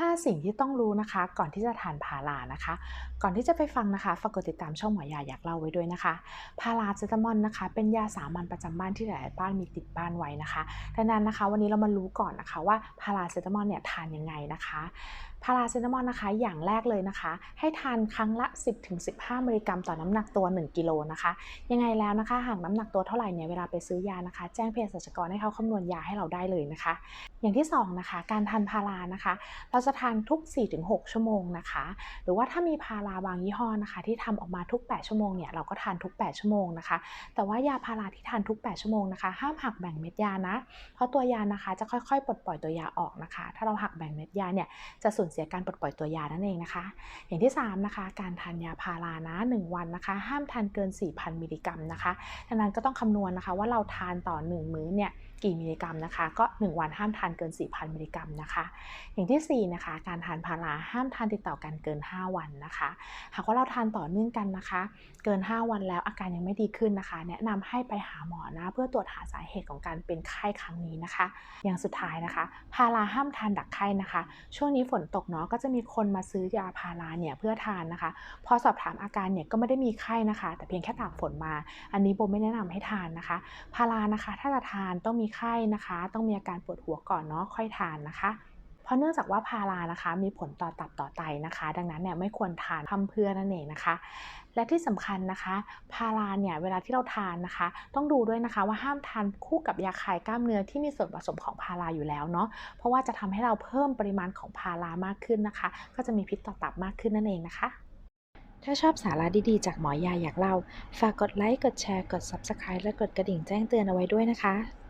5 สิ่งที่ต้องรู้นะคะ ก่อนที่จะทานพารานะคะ ก่อนที่จะไปฟังนะคะฝากกดติดตามช่องหมอยาอยากเล่าไว้ด้วยนะคะ พาราเซตามอลนะคะ เป็นยาสามัญประจำบ้านที่หลายบ้านมีติดบ้านไว้นะคะดังนั้นนะคะ วันนี้เรามารู้ก่อนนะคะว่าพาราเซตามอลเนี่ยทานยังไงนะคะพาราเซตามอลนะคะอย่างแรกเลยนะคะ ให้ทานครั้งละ 10-15 มิลลิกรัมต่อน้ำหนักตัว 1 กิโลนะคะ ยังไงแล้วนะคะหากน้ำหนักตัวเท่าไหร่เนี่ยเวลาไปซื้อยานะคะ แจ้งเภสัชกรให้เขาคำนวณยาให้เราได้เลยนะคะ อย่างที่สองนะคะการทานพารานะคะ เราจะทานทุก 4-6 ชั่วโมงนะคะ หรือว่าถ้ามีพาราบางยี่ห้อนะคะ ที่ทำออกมาทุก 8 ชั่วโมงเนี่ยเราก็ทานทุก 8 ชั่วโมงนะคะ แต่ว่ายาพาราที่ทานทุก 8 ชั่วโมงนะคะห้ามหักแบ่งเม็ดยานะ เพราะตัวยานะคะจะค่อยๆ ปลดปล่อยตัวยาออกนะคะ ถ้าเราหักแบ่งเม็ดยาเนี่ยจะสูญเสียการปลดปล่อยตัวยานั่นเองนะคะ อย่างที่ 3 นะคะ การทานยาพารานะ 1 วันนะคะ ห้ามทานเกิน 4,000 มิลลิกรัมนะคะดังนั้นก็ต้องคำนวณนะคะว่าเราทานต่อ 1 มื้อเนี่ยกี่มิลลิกรัมนะคะ ก็ 1 วันห้ามทานเกิน 4,000 มิลลิกรัมนะคะ อย่างที่ 4นะคะ การทานพาราห้ามทานติดต่อกันเกิน 5 วันนะคะ หากว่าเราทานต่อเนื่องกันนะคะ เกิน 5 วันแล้วอาการยังไม่ดีขึ้นนะคะ แนะนำให้ไปหาหมอนะเพื่อตรวจหาสาเหตุของการเป็นไข้ครั้งนี้นะคะ อย่างสุดท้ายนะคะ พาราห้ามทานดักไข้นะคะ ช่วงนี้ฝนตกเนาะก็จะมีคนมาซื้อยาพาราเนี่ยเพื่อทานนะคะ พอสอบถามอาการเนี่ยก็ไม่ได้มีไข้นะคะ แต่เพียงแค่ตากฝนมา อันนี้โบไม่แนะนำให้ทานนะคะ พารานะคะ ถ้าจะทานต้องมีไข้นะคะ ต้องมีอาการปวดหัวก่อนเนาะค่อยทานนะคะ เพราะเนื่องจากว่าพารานะคะ มีผลต่อตับต่อไตนะคะ ดังนั้นเนี่ยไม่ควรทานพร่ำเพื่อนั่นเองนะคะ และที่สำคัญนะคะ พาราเนี่ยเวลาที่เราทานนะคะ ต้องดูด้วยนะคะว่าห้ามทานคู่กับยาคลายกล้ามเนื้อที่มีส่วนผสมของพาราอยู่แล้วเนาะเพราะว่าจะทำให้เราเพิ่มปริมาณของพารามากขึ้นนะคะ ก็จะมีพิษต่อตับมากขึ้นนั่นเองนะคะถ้าชอบสาระดีๆ จากหมอยาอยากเล่า ฝากกดไลค์ กดแชร์ กด Subscribe และกดกระดิ่งแจ้งเตือนเอาไว้ด้วยนะคะ